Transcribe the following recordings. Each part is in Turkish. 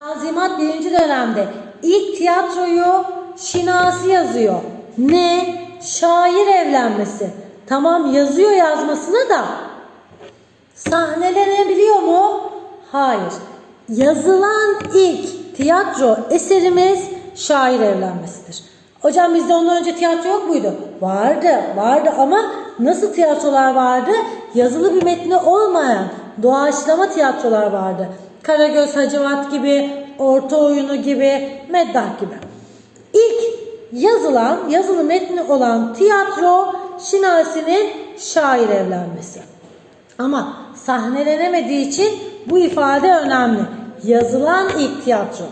Tanzimat birinci dönemde ilk tiyatroyu Şinasi yazıyor. Ne? Şair evlenmesi. Tamam yazıyor yazmasını da sahnelenebiliyor mu? Hayır. Yazılan ilk tiyatro eserimiz şair evlenmesidir. Hocam bizde ondan önce tiyatro yok muydu? Vardı, vardı ama nasıl tiyatrolar vardı? Yazılı bir metni olmayan doğaçlama tiyatrolar vardı. Karagöz Hacivat gibi, Orta Oyunu gibi, Meddah gibi. İlk yazılan, yazılı metni olan tiyatro Şinasi'nin şair evlenmesi. Ama sahnelenemediği için bu ifade önemli. Yazılan ilk tiyatro.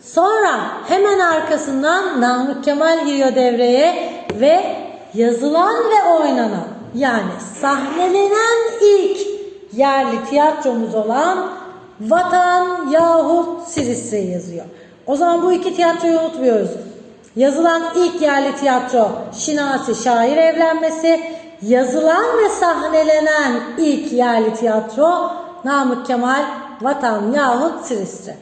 Sonra hemen arkasından Namık Kemal giriyor devreye ve yazılan ve oynanan yani sahnelenen ilk yerli tiyatromuz olan Vatan yahut Silistre yazıyor. O zaman bu iki tiyatroyu unutmuyoruz. Yazılan ilk yerli tiyatro Şinasi Şair Evlenmesi, yazılan ve sahnelenen ilk yerli tiyatro Namık Kemal Vatan yahut Silistre.